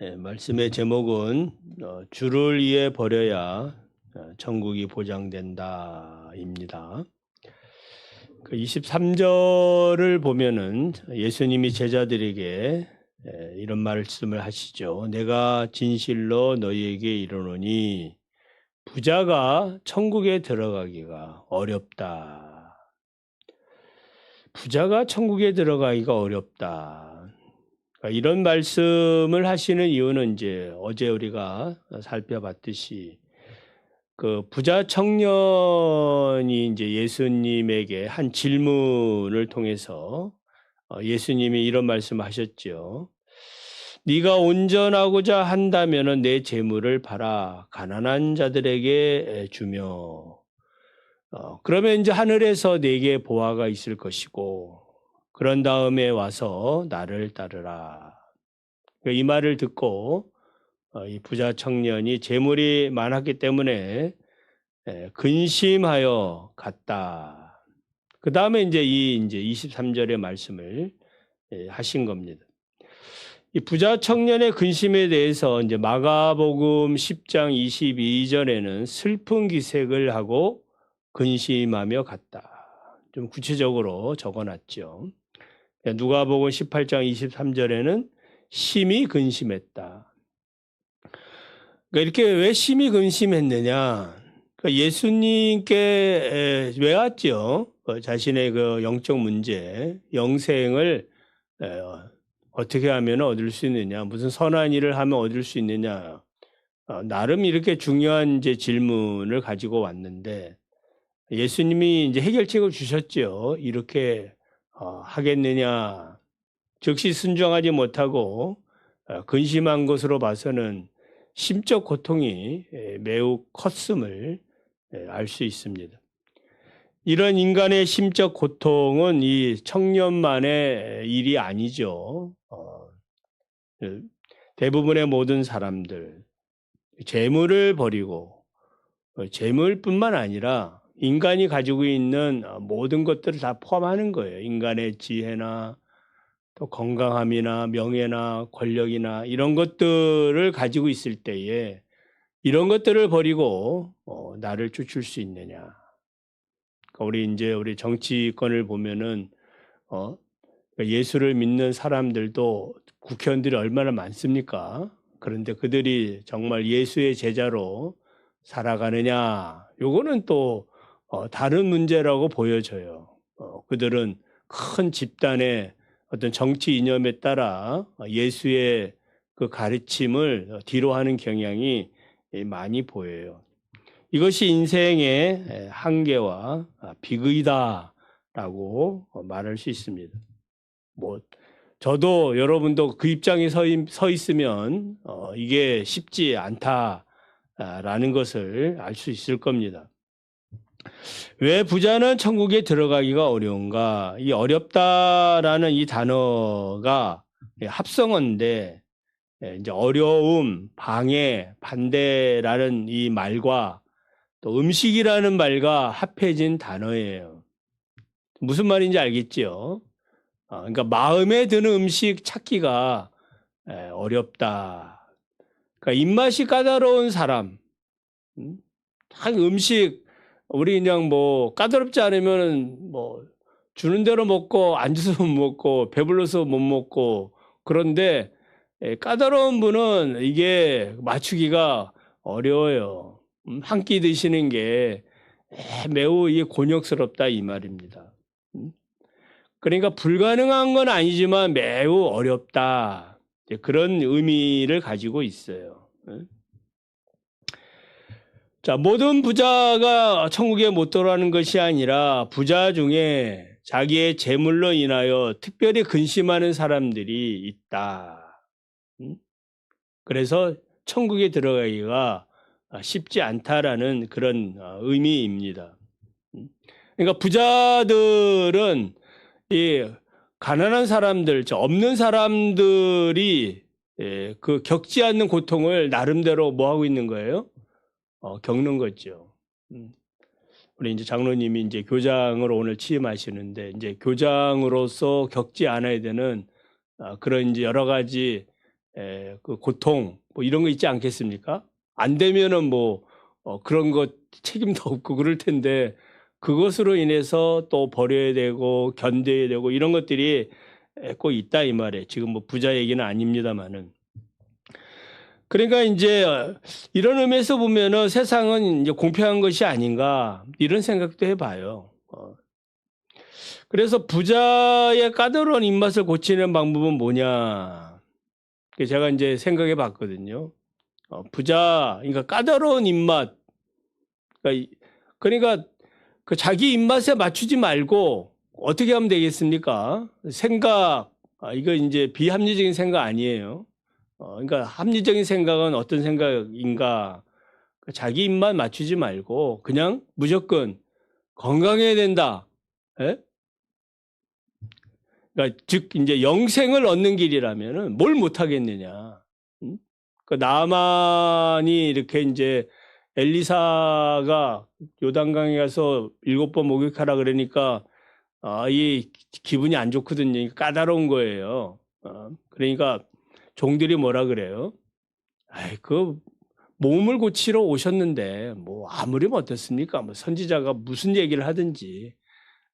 예, 말씀의 제목은 어, 주를 위해 버려야 어, 천국이 보장된다입니다. 그 23절을 보면은 예수님이 제자들에게 예, 이런 말씀을 하시죠. 내가 진실로 너희에게 이르노니 부자가 천국에 들어가기가 어렵다. 부자가 천국에 들어가기가 어렵다. 그러니까 이런 말씀을 하시는 이유는 이제 어제 우리가 살펴봤듯이 그 부자 청년이 이제 예수님에게 한 질문을 통해서 어, 예수님이 이런 말씀하셨죠. 네가 온전하고자 한다면은 내 재물을 팔아 가난한 자들에게 주며 어, 그러면 이제 하늘에서 내게 보화가 있을 것이고 그런 다음에 와서 나를 따르라. 그러니까 이 말을 듣고 어, 이 부자 청년이 재물이 많았기 때문에 근심하여 갔다. 그 다음에 이제 이 이제 23절의 말씀을 하신 겁니다. 이 부자 청년의 근심에 대해서 이제 마가복음 10장 22절에는 슬픈 기색을 하고 근심하며 갔다. 좀 구체적으로 적어놨죠. 누가복음 18장 23절에는 심히 근심했다. 그러니까 이렇게 왜 심히 근심했느냐? 그러니까 예수님께 왜 왔죠? 그 자신의 그 영적 문제, 영생을 어떻게 하면 얻을 수 있느냐? 무슨 선한 일을 하면 얻을 수 있느냐? 어, 나름 이렇게 중요한 이제 질문을 가지고 왔는데 예수님이 이제 해결책을 주셨죠. 이렇게 어, 하겠느냐. 즉시 순종하지 못하고 어, 근심한 것으로 봐서는 심적 고통이 매우 컸음을 알 수 있습니다. 이런 인간의 심적 고통은 이 청년만의 일이 아니죠. 어, 그 대부분의 모든 사람들 재물을 버리고 재물뿐만 아니라 인간이 가지고 있는 어, 모든 것들을 다 포함하는 거예요. 인간의 지혜나 또 건강함이나 명예나 권력이나 이런 것들을 가지고 있을 때에 이런 것들을 버리고 어, 나를 쫓을 수 있느냐. 그러니까 우리 이제 우리 정치권을 보면은 어, 그러니까 예수를 믿는 사람들도 국회의원들이 얼마나 많습니까? 그런데 그들이 정말 예수의 제자로 살아가느냐? 요거는 또 어, 다른 문제라고 보여져요. 어, 그들은 큰 집단의 어떤 정치 이념에 따라 예수의 그 가르침을 뒤로 하는 경향이 많이 보여요. 이것이 인생의 한계와 비극이다라고 말할 수 있습니다. 뭐 저도 여러분도 그 입장에 서, 서 있으면 어, 이게 쉽지 않다라는 것을 알 수 있을 겁니다. 왜 부자는 천국에 들어가기가 어려운가? 이 어렵다라는 이 단어가 합성어인데 예, 이제 어려움, 방해, 반대라는 이 말과 또 음식이라는 말과 합해진 단어예요. 무슨 말인지 알겠지요? 어, 그러니까 마음에 드는 음식 찾기가 예, 어렵다. 그러니까 입맛이 까다로운 사람, 음? 음식 우리 그냥 뭐 까다롭지 않으면 뭐 주는 대로 먹고 안 주서 못 먹고 배불러서 못 먹고 그런데 예, 까다로운 분은 이게 맞추기가 어려워요. 음, 한끼 드시는 게 예, 매우 이게 곤욕스럽다 이 말입니다. 음? 그러니까 불가능한 건 아니지만 매우 어렵다. 그런 의미를 가지고 있어요. 자, 모든 부자가 천국에 못 들어가는 것이 아니라 부자 중에 자기의 재물로 인하여 특별히 근심하는 사람들이 있다. 음? 그래서 천국에 들어가기가 쉽지 않다라는 그런 어, 의미입니다. 음? 그러니까 부자들은 이 가난한 사람들, 없는 사람들이 예, 그 겪지 않는 고통을 나름대로 뭐 하고 있는 거예요? 어, 겪는 거죠. 음. 우리 이제 장로님이 이제 교장으로 오늘 취임하시는데 이제 교장으로서 겪지 않아야 되는 어, 그런 이제 여러 가지 에, 그 고통 뭐 이런 거 있지 않겠습니까? 안 되면은 뭐 어, 그런 거 책임도 없고 그럴 텐데 그것으로 인해서 또 버려야 되고 견뎌야 되고 이런 것들이 에, 꼭 있다 이 말이에요. 지금 뭐 부자 얘기는 아닙니다만은. 그러니까 이제 이런 의미에서 보면은 세상은 이제 공평한 것이 아닌가 이런 생각도 해봐요. 어. 그래서 부자의 까다로운 입맛을 고치는 방법은 뭐냐? 그 제가 이제 생각해 봤거든요. 어, 부자, 그러니까 까다로운 입맛. 그러니까, 이- 그러니까 그 자기 입맛에 맞추지 말고 어떻게 하면 되겠습니까? 생각, 아, 이거 이제 비합리적인 생각 아니에요. 어, 그러니까 합리적인 생각은 어떤 생각인가? 그 자기 입맛 맞추지 말고 그냥 무조건 건강해야 된다. 예? 그러니까 즉 이제 영생을 얻는 길이라면은 뭘 못하겠느냐. 음? 그 나만이 이렇게 이제 엘리사가 요단강에 가서 일곱 번 목욕하라 그러니까 아, 이 기분이 안 좋거든요. 까다로운 거예요. 어, 그러니까 종들이 뭐라 그래요? 아이, 그 몸을 고치러 오셨는데 뭐 아무리 어떻습니까? 뭐 선지자가 무슨 얘기를 하든지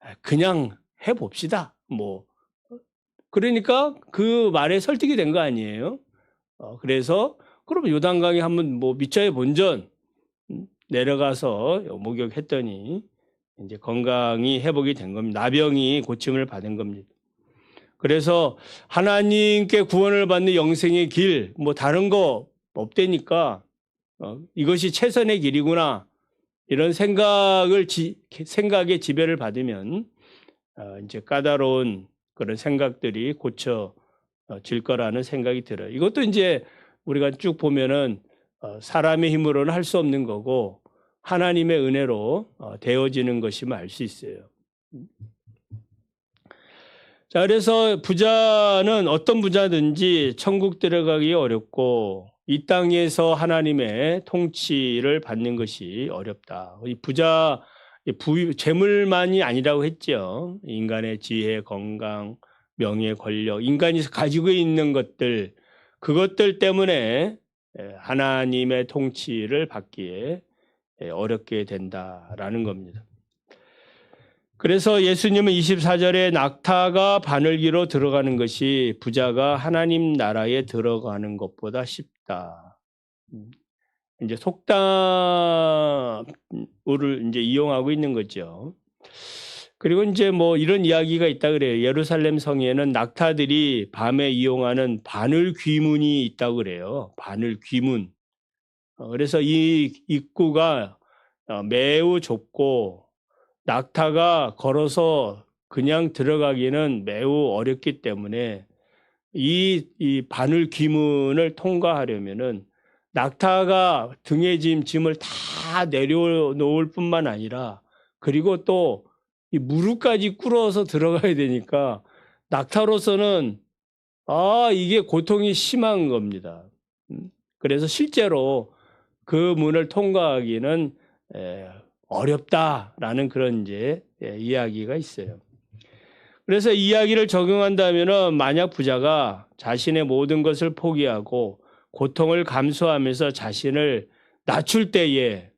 아, 그냥 해 봅시다. 뭐 그러니까 그 말에 설득이 된 거 아니에요? 어, 그래서 그럼 요단강에 한번 뭐 미자의 본전 음, 내려가서 목욕했더니 이제 건강이 회복이 된 겁니다. 나병이 고침을 받은 겁니다. 그래서 하나님께 구원을 받는 영생의 길, 뭐 다른 거 없대니까 어, 이것이 최선의 길이구나 이런 생각을 지, 생각의 지배를 받으면 어, 이제 까다로운 그런 생각들이 고쳐질 거라는 생각이 들어요. 이것도 이제 우리가 쭉 보면은 어, 사람의 힘으로는 할 수 없는 거고 하나님의 은혜로 어, 되어지는 것임을 알 수 있어요. 자, 그래서 부자는 어떤 부자든지 천국 들어가기 어렵고 이 땅에서 하나님의 통치를 받는 것이 어렵다. 이 부자 이부 재물만이 아니라고 했죠. 인간의 지혜, 건강, 명예, 권력, 인간이 가지고 있는 것들 그것들 때문에 예, 하나님의 통치를 받기에 예, 어렵게 된다라는 겁니다. 그래서 예수님은 24절에 낙타가 바늘기로 들어가는 것이 부자가 하나님 나라에 들어가는 것보다 쉽다. 음, 이제 속담을 이제 이용하고 있는 거죠. 그리고 이제 뭐 이런 이야기가 있다 그래요. 예루살렘 성에는 낙타들이 밤에 이용하는 바늘 귀문이 있다고 그래요. 바늘 귀문. 어, 그래서 이 입구가 어, 매우 좁고 낙타가 걸어서 그냥 들어가기는 매우 어렵기 때문에 이, 이 바늘 귀문을 통과하려면은 낙타가 등에 짐 짐을 다 내려놓을 뿐만 아니라 그리고 또 이 무릎까지 꿇어서 들어가야 되니까 낙타로서는 아 이게 고통이 심한 겁니다. 음, 그래서 실제로 그 문을 통과하기는 에, 어렵다라는 그런 이제 예, 이야기가 있어요. 그래서 이 이야기를 적용한다면은 만약 부자가 자신의 모든 것을 포기하고 고통을 감수하면서 자신을 낮출 때에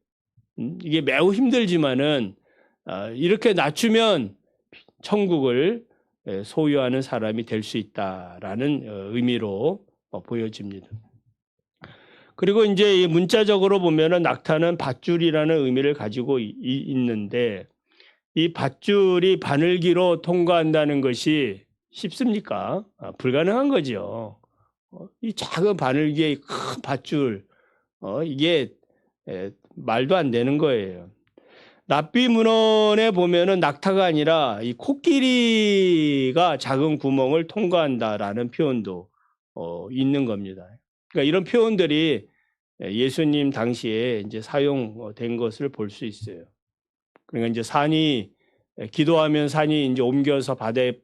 음, 이게 매우 힘들지만은 아, 이렇게 낮추면 천국을 예, 소유하는 사람이 될 수 있다라는 어, 의미로 어, 보여집니다. 그리고 이제 이 문자적으로 보면은 낙타는 밧줄이라는 의미를 가지고 이- 이- 있는데 이 밧줄이 바늘기로 통과한다는 것이 쉽습니까? 아, 불가능한 거죠. 어, 이 작은 바늘기의 큰 밧줄, 어, 이게 에, 말도 안 되는 거예요. 납비 문헌에 보면은 낙타가 아니라 이 코끼리가 작은 구멍을 통과한다라는 표현도 어, 있는 겁니다. 그러니까 이런 표현들이 예수님 당시에 이제 사용된 것을 볼 수 있어요. 그러니까 이제 산이 기도하면 산이 이제 옮겨서 바다에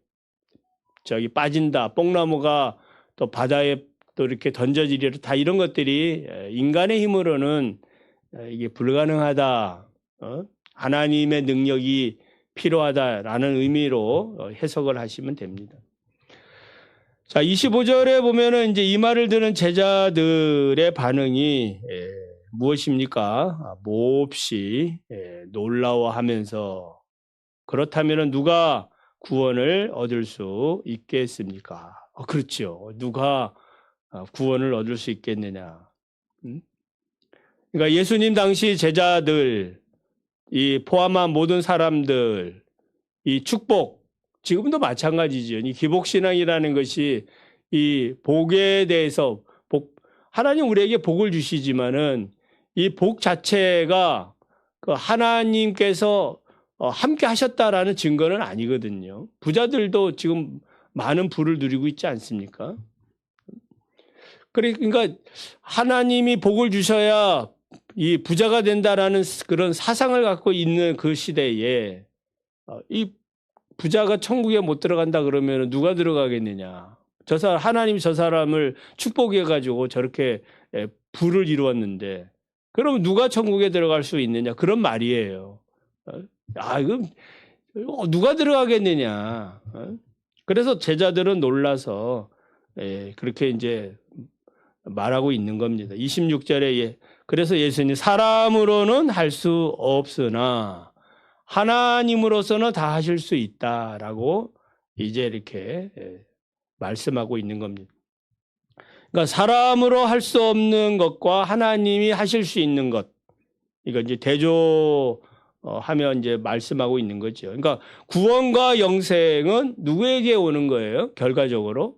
저기 빠진다. 뽕나무가 또 바다에 또 이렇게 던져지리라 다 이런 것들이 인간의 힘으로는 이게 불가능하다. 어? 하나님의 능력이 필요하다라는 의미로 어, 해석을 하시면 됩니다. 자, 25절에 보면은 이제 이 말을 들은 제자들의 반응이 예, 무엇입니까? 아, 몹시 예, 놀라워하면서 그렇다면은 누가 구원을 얻을 수 있겠습니까? 어, 그렇죠. 누가 아, 구원을 얻을 수 있겠느냐? 음? 그러니까 예수님 당시 제자들, 이 포함한 모든 사람들, 이 축복, 지금도 마찬가지죠. 이 기복신앙이라는 것이 이 복에 대해서 복, 하나님 우리에게 복을 주시지만은 이 복 자체가 그 하나님께서 어, 함께 하셨다라는 증거는 아니거든요. 부자들도 지금 많은 부를 누리고 있지 않습니까? 그러니까 하나님이 복을 주셔야 이 부자가 된다라는 그런 사상을 갖고 있는 그 시대에 어, 이 부자가 천국에 못 들어간다 그러면 누가 들어가겠느냐? 저 사람 하나님이 저 사람을 축복해 가지고 저렇게 에, 부를 이루었는데 그럼 누가 천국에 들어갈 수 있느냐? 그런 말이에요. 어? 아, 이거 어, 누가 들어가겠느냐? 어? 그래서 제자들은 놀라서 예, 그렇게 이제 말하고 있는 겁니다. 26절에 예, 그래서 예수님 사람으로는 할 수 없으나 하나님으로서는 다 하실 수 있다라고 이제 이렇게 예, 말씀하고 있는 겁니다. 그러니까 사람으로 할 수 없는 것과 하나님이 하실 수 있는 것 이거 이제 대조 어, 하면 이제 말씀하고 있는 거죠. 그러니까 구원과 영생은 누구에게 오는 거예요? 결과적으로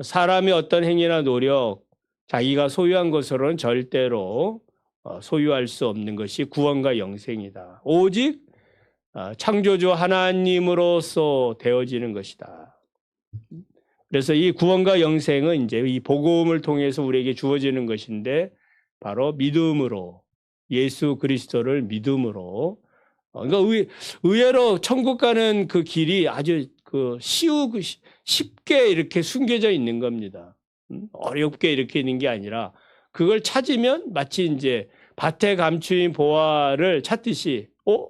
사람의 어떤 행위나 노력, 자기가 소유한 것으로는 절대로 어, 소유할 수 없는 것이 구원과 영생이다. 오직 어, 창조주 하나님으로서 되어지는 것이다. 그래서 이 구원과 영생은 이제 이 복음을 통해서 우리에게 주어지는 것인데 바로 믿음으로 예수 그리스도를 믿음으로 어, 그러니까 의, 의외로 천국 가는 그 길이 아주 그 쉬우고 쉽게 이렇게 숨겨져 있는 겁니다. 음, 어렵게 이렇게 있는 게 아니라 그걸 찾으면 마치 이제 밭에 감추인 보화를 찾듯이 어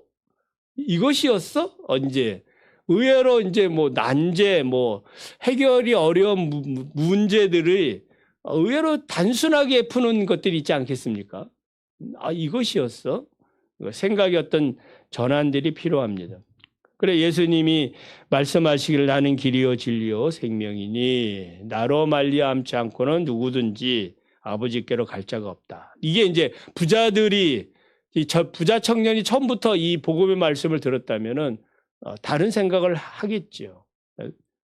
이것이었어 언제 의외로 이제 뭐 난제 뭐 해결이 어려운 무, 문제들을 의외로 단순하게 푸는 것들이 있지 않겠습니까? 아 이것이었어 생각이 어떤 전환들이 필요합니다. 그래 예수님이 말씀하시기를 나는 길이요 진리요 생명이니 나로 말리암지 않고는 누구든지 아버지께로 갈 자가 없다. 이게 이제 부자들이 이 부자 청년이 처음부터 이 복음의 말씀을 들었다면은 어, 다른 생각을 하겠죠.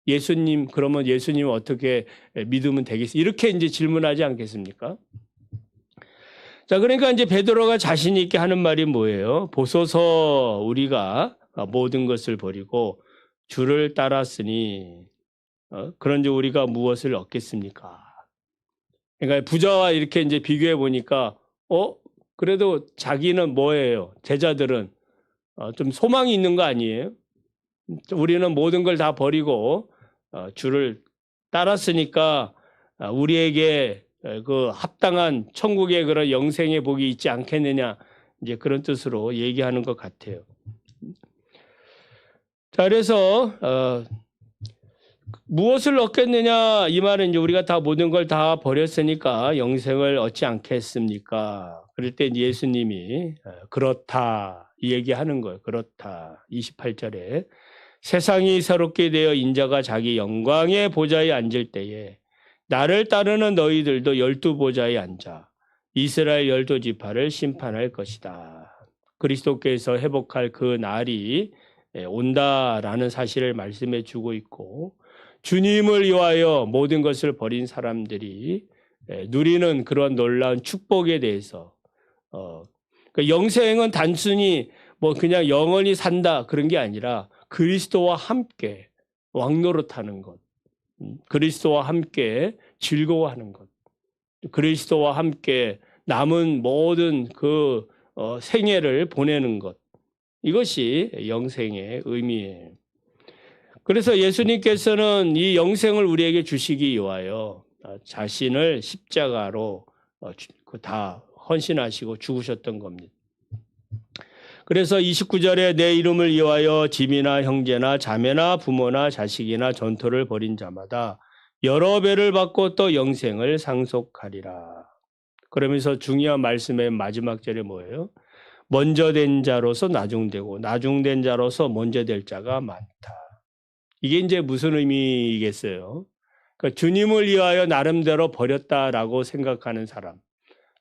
예수님 그러면 예수님 어떻게 믿으면 되겠어? 이렇게 이제 질문하지 않겠습니까? 자, 그러니까 이제 베드로가 자신 있게 하는 말이 뭐예요? 보소서 우리가 모든 것을 버리고 주를 따랐으니 어? 그런지 우리가 무엇을 얻겠습니까? 그러니까 부자와 이렇게 이제 비교해 보니까 어 그래도 자기는 뭐예요? 제자들은 어, 좀 소망이 있는 거 아니에요? 우리는 모든 걸 다 버리고 어, 주를 따랐으니까 어, 우리에게 그 합당한 천국의 그런 영생의 복이 있지 않겠느냐 이제 그런 뜻으로 얘기하는 것 같아요. 자 그래서 어, 무엇을 얻겠느냐 이 말은 이제 우리가 다 모든 걸 다 버렸으니까 영생을 얻지 않겠습니까? 그럴 때 예수님이 그렇다 이 얘기하는 거예요. 그렇다 28절에 세상이 새롭게 되어 인자가 자기 영광의 보좌에 앉을 때에 나를 따르는 너희들도 열두 보좌에 앉아 이스라엘 열두 지파를 심판할 것이다. 그리스도께서 회복할 그 날이 온다라는 사실을 말씀해 주고 있고 주님을 위하여 모든 것을 버린 사람들이 누리는 그런 놀라운 축복에 대해서 어, 그 영생은 단순히 뭐 그냥 영원히 산다 그런 게 아니라 그리스도와 함께 왕노릇하는 것, 음, 그리스도와 함께 즐거워하는 것, 그리스도와 함께 남은 모든 그 어, 생애를 보내는 것, 이것이 영생의 의미예요. 그래서 예수님께서는 이 영생을 우리에게 주시기 위하여 어, 자신을 십자가로 어, 그다 헌신하시고 죽으셨던 겁니다. 그래서 29절에 내 이름을 위하여 집이나 형제나 자매나 부모나 자식이나 전토를 벌인 자마다 여러 배를 받고 또 영생을 상속하리라. 그러면서 중요한 말씀의 마지막 절에 뭐예요? 먼저 된 자로서 나중되고 나중된 자로서 먼저 될 자가 많다. 이게 이제 무슨 의미겠어요? 그러니까 주님을 위하여 나름대로 버렸다라고 생각하는 사람.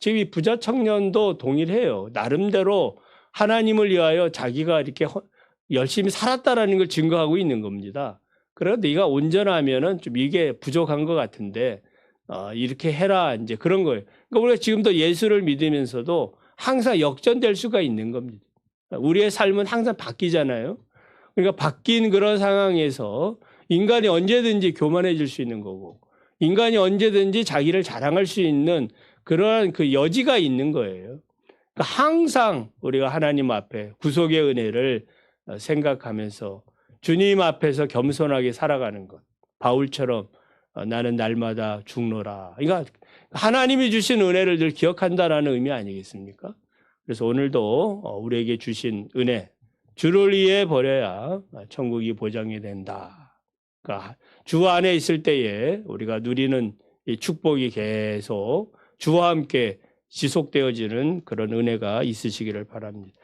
지금 이 부자 청년도 동일해요. 나름대로 하나님을 위하여 자기가 이렇게 허- 열심히 살았다라는 걸 증거하고 있는 겁니다. 그래서 네가 온전하면은 좀 이게 부족한 것 같은데 어, 이렇게 해라 이제 그런 거예요. 그러니까 우리가 지금도 예수를 믿으면서도 항상 역전될 수가 있는 겁니다. 우리의 삶은 항상 바뀌잖아요. 그러니까 바뀐 그런 상황에서 인간이 언제든지 교만해질 수 있는 거고 인간이 언제든지 자기를 자랑할 수 있는 그러한 그 여지가 있는 거예요. 그러니까 항상 우리가 하나님 앞에 구속의 은혜를 어, 생각하면서 주님 앞에서 겸손하게 살아가는 것. 바울처럼 어, 나는 날마다 죽노라. 그러니까 하나님이 주신 은혜를 늘 기억한다라는 의미 아니겠습니까? 그래서 오늘도 어, 우리에게 주신 은혜, 주를 위해 버려야 천국이 보장이 된다. 그러니까 주 안에 있을 때에 우리가 누리는 이 축복이 계속 주와 함께 지속되어지는 그런 은혜가 있으시기를 바랍니다.